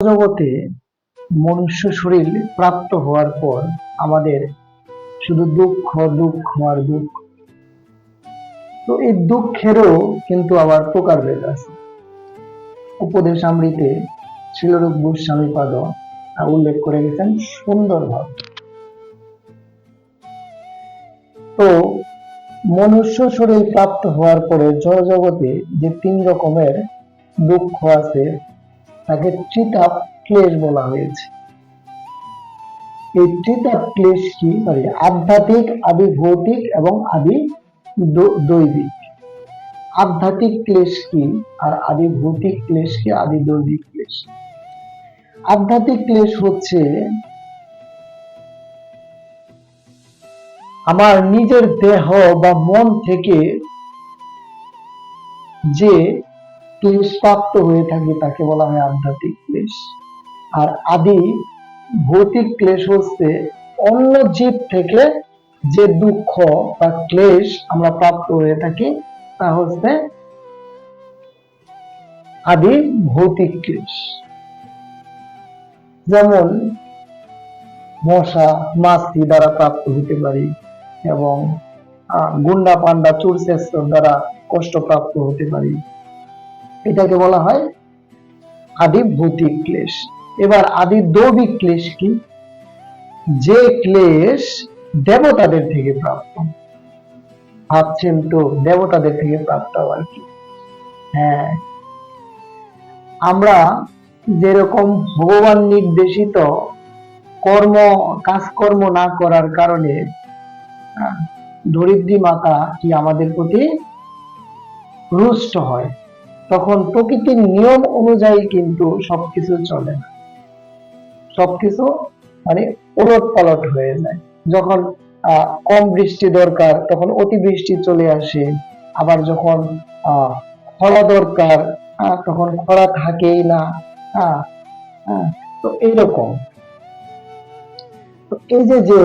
জগতে মনুষ্য শরীর প্রাপ্ত হওয়ার পর আমাদের শুধু দুঃখ দুঃখ আর দুঃখ। তো এই দুঃখেরও কিন্তু আবার প্রকারভেদ আছে। উপদেশ আমৃতে শিলরূপ গোস্বামী পাদ উল্লেখ করে গেছেন সুন্দরভাবে তো মনুষ্য শরীর প্রাপ্ত হওয়ার পরে জড় জগতে যে তিন রকমের দুঃখ আছে তাকে ত্রিতাপ ক্লেশ বলা হয়েছে। এই ত্রিতাপ ক্লেশ কি? সরি আধ্যাত্মিক আদি ভৌতিক এবং আদি দৈবিক। আধ্যাত্মিক ক্লেশ কি? আর আদি ভৌতিক ক্লেশ কি? আদি দৈবিক ক্লেশ। আধ্যাত্মিক ক্লেশ হচ্ছে আমার নিজের দেহ বা মন থেকে যে ক্লেশ প্রাপ্ত হয়ে থাকে, তাকে বলা হয় আধ্যাত্মিক ক্লেশ। আর আদি ভৌতিক ক্লেশ হচ্ছে অন্য জীব থেকে যে দুঃখ বা ক্লেশ আমরা প্রাপ্ত হয়ে থাকি, তা হচ্ছে আদি ভৌতিক ক্লেশ। যেমন মশা, মাছি দ্বারা প্রাপ্ত হতে পারি এবং গুন্ডা পান্ডা চুর দ্বারা কষ্ট প্রাপ্ত হতে পারি। এটাকে বলা হয় আদি ভৌতিক ক্লেশ। এবার আদি দৈবিক ক্লেশ কি? যে ক্লেশ দেবতাদের থেকে প্রাপ্ত। ভাবছেন তো দেবতাদের থেকে প্রাপ্ত আর কি? হ্যাঁ। আমরা যেরকম ভগবান নির্দেশিত কর্ম, কাজকর্ম না করার কারণে ধরিত্রী মাতা কি আমাদের প্রতি রুষ্ট হয়? তখন প্রকৃতির নিয়ম অনুযায়ী কিন্তু সবকিছু চলে না। সবকিছু মানে ওলট পালট হয়ে যায়। যখন কম বৃষ্টি দরকার, তখন অতিবৃষ্টি চলে আসে। আবার যখন খরা দরকার তখন খরা থাকেই না তো এইরকম। তো এই যে যে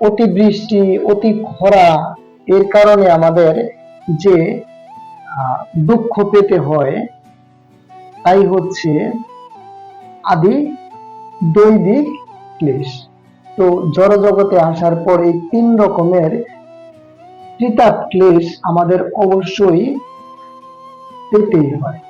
অতিবৃষ্টি, অতি খরা, এর কারণে আমাদের যে দুঃখ পেতে হয়, তাই হচ্ছে আদি দৈবিক ক্লেশ। তো জড়জগতে আসার পর এই তিন রকমের ত্রিতাপ ক্লেশ আমাদের অবশ্যই পেতেই হয়।